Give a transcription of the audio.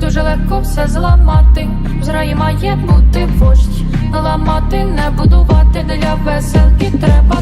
дуже легко все зламати. В зраї має бути вождь, ламати, не будувати для веселки треба